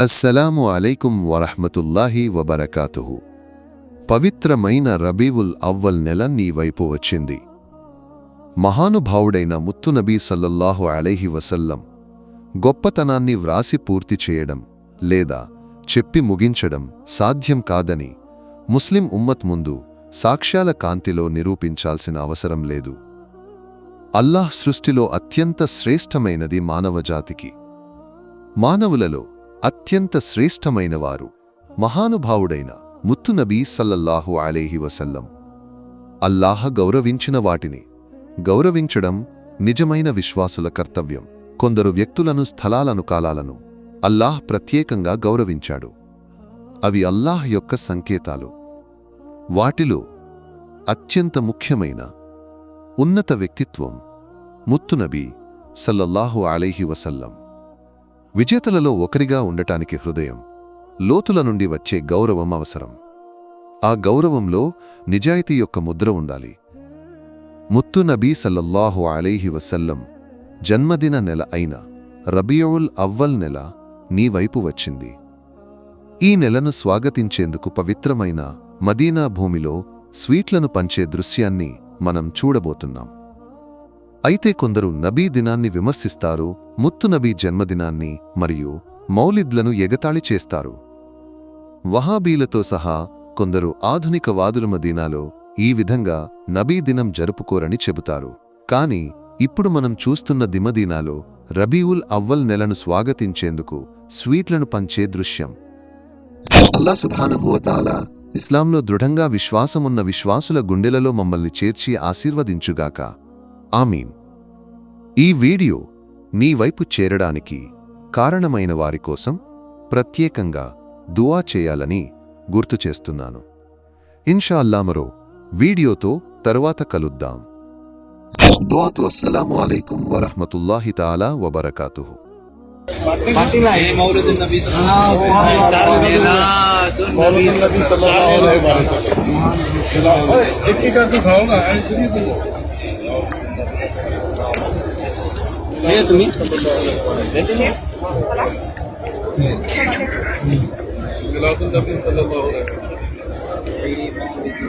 అస్సలాము అలైకుం వరహ్మతుల్లాహి వబరకాతుహు. పవిత్రమైన రబీవుల్ అవ్వల్ నెల నీ వైపు వచ్చింది. మహానుభావుడైన ముత్తునబీ సల్లల్లాహు అలైహి వసల్లం గొప్పతనాన్ని వ్రాసి పూర్తి చేయడం లేదా చెప్పి ముగించడం సాధ్యం కాదని ముస్లిం ఉమ్మత్ ముందు సాక్ష్యాల కాంతిలో నిరూపించాల్సిన అవసరం లేదు. అల్లాహ్ సృష్టిలో అత్యంత శ్రేష్టమైనది మానవజాతికి. మానవులలో అత్యంత శ్రేష్టమైనవారు మహానుభావుడైన ముత్తునబీ సల్లల్లాహు అలైహి వసల్లం. అల్లాహ గౌరవించిన వాటిని గౌరవించడం నిజమైన విశ్వాసుల కర్తవ్యం. కొందరు వ్యక్తులను స్థలాలను కాలాలను అల్లాహ్ ప్రత్యేకంగా గౌరవించాడు. అవి అల్లాహ్ యొక్క సంకేతాలు. వాటిలో అత్యంత ముఖ్యమైన ఉన్నత వ్యక్తిత్వం ముత్తునబీ సల్లల్లాహు అలైహి వసల్లం. విజేతలలో ఒకరిగా ఉండటానికి హృదయం లోతుల నుండి వచ్చే గౌరవం అవసరం. ఆ గౌరవంలో నిజాయితీ యొక్క ముద్ర ఉండాలి. ముత్తు నబీ సల్లల్లాహు అలీహి వసల్లం జన్మదిన నెల అయిన రబియోల్ అవ్వల్ నెల నీ వైపు వచ్చింది. ఈ నెలను స్వాగతించేందుకు పవిత్రమైన మదీనా భూమిలో స్వీట్లను పంచే దృశ్యాన్ని మనం చూడబోతున్నాం. అయితే కొందరు నబీ దినాన్ని విమర్శిస్తారు ముత్తు నబీ జన్మదినాన్ని మరియు మౌలిద్లను ఎగతాళి చేస్తారు. వహాబీలతో సహా కొందరు ఆధునిక వాదుల మదీనాలో ఈ విధంగా నబీ దినం జరుపుకోరని చెబుతారు. కాని ఇప్పుడు మనం చూస్తున్న దిమదీనాలో రబీవుల్ అవ్వల్ నెలను స్వాగతించేందుకు స్వీట్లను పంచే దృశ్యం. అల్లా సుబ్హానహు ఇస్లాంలో దృఢంగా విశ్వాసమున్న విశ్వాసుల గుండెలలో మమ్మల్ని చేర్చి ఆశీర్వదించుగాక. ఆమీన్ ఈ వీడియో నీ వైపు చేరడానికి కారణమైన వారి కోసం ప్రత్యేకంగా దువా చేయాలని గుర్తు చేస్తున్నాను ఇన్షా అల్లా మరో వీడియోతో తరువాత కలుద్దాం దువాతో అస్సలాము అలైకుం వరహ్మతుల్లాహి తాలా వబరకాతుహు ये मौलूद नबी सल्लल्लाहु अलैहि वसल्लम मौलूद नबी सल्लल्लाहु अलैहि वसल्लम एक एक करके खाओगा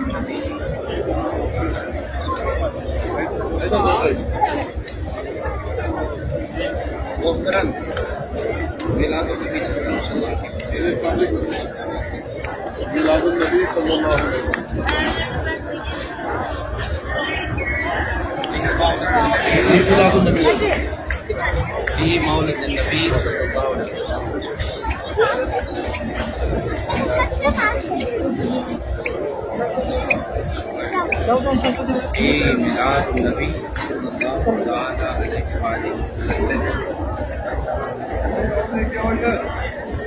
एक्चुअली ये तुम्ही मिलादुल नबी Be Maulid and the Beast of the Bowl. The Milad and the Beast the Bowl. The Milad and.